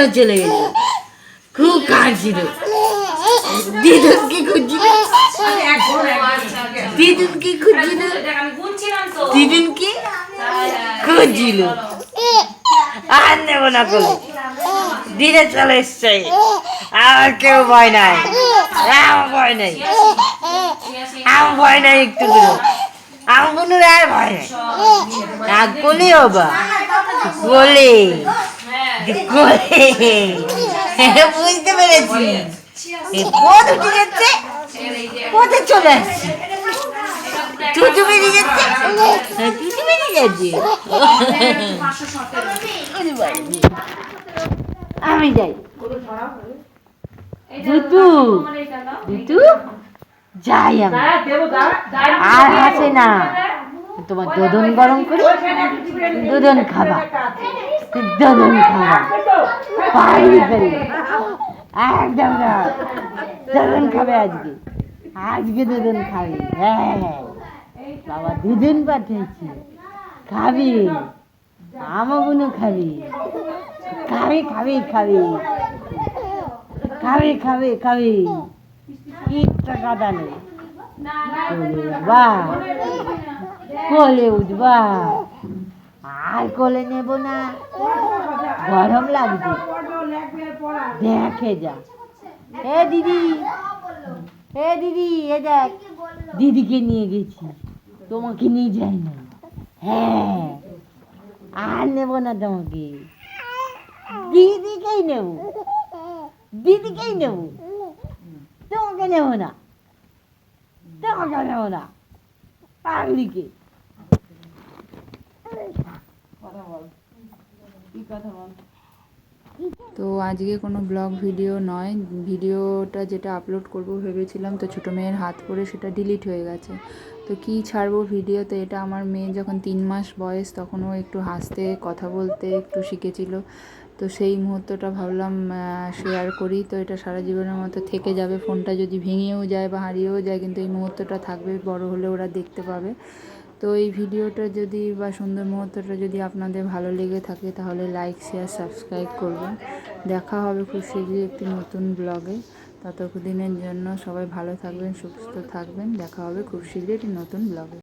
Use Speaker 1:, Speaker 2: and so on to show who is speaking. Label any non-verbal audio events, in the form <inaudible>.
Speaker 1: কেন চলে গেল। খুব কাঁদছিল। খুঁজছিল। দিদুনকে খুঁজছিল।
Speaker 2: আমি গুনছিলাম তো
Speaker 1: দিদুনকে খুঁজছিল। আর নেব না কোনো দিনে চলে এসছে। আমার কেউ ভয় নাই। আমার ভয় নাই। আমার ভয় নাই একটু করে আমার কোনো আর ভয় নাই। না কোলে বাবা কোলে <laughs> বুঝতে পেরেছি। যাচ্ছে। চলে আমি যাই। দুতু দুতু যাই আমি। আর হাসে না, তোমার দোদন গরম করে দোদন খাবা। দোদন খাবা পারি পারি একদম না। খাবে আজকে। আজকে দুদিন খাবি। হ্যাঁ বাবা দুদিন পাঠিয়েছি। খাবি। আমাগুলো খাবি। খাবি খাবি খাবি। খাবি খাবি খাবি। কথা নেই বা কোলে উঠবা। আর কোলে নেব না। গরম লাগছে। দেখে যা। এ দিদি। এ দিদি, এ দেখ। দিদিকে নিয়ে গেছি। তোমাকে নিয়ে যাই না। হ্যাঁ। আর নেব না তোমাকে। দিদিকেই নেব। দিদিকেই নেব। তোমাকে নেব না। তোমাকে নেব না। পাগলিকে।
Speaker 3: তো আজকে কোনো ব্লগ ভিডিও নয়। ভিডিওটা যেটা আপলোড করব ভেবেছিলাম, তো ছোটো মেয়ের হাত পরে সেটা ডিলিট হয়ে গেছে। তো কি ছাড়বো ভিডিও তো এটা আমার মেয়ে যখন তিন মাস বয়স, তখন ও একটু হাসতে, কথা বলতে একটু শিখেছিল। তো সেই মুহূর্তটা ভাবলাম শেয়ার করি। তো এটা সারা জীবনের মতো থেকে যাবে। ফোনটা যদি ভেঙেও যায় বা হারিয়েও যায়, কিন্তু এই মুহূর্তটা থাকবে, বড় হলে ওরা দেখতে পাবে। তো এই ভিডিওটা যদি বা সুন্দর মুহূর্তটা যদি আপনাদের ভালো লেগে থাকে, তাহলে লাইক শেয়ার সাবস্ক্রাইব করবেন। দেখা হবে খুব শীঘ্রই একটি নতুন ব্লগে ততদিনের জন্য সবাই ভালো থাকবেন, সুস্থ থাকবেন। দেখা হবে খুব শীঘ্রই একটি নতুন ব্লগে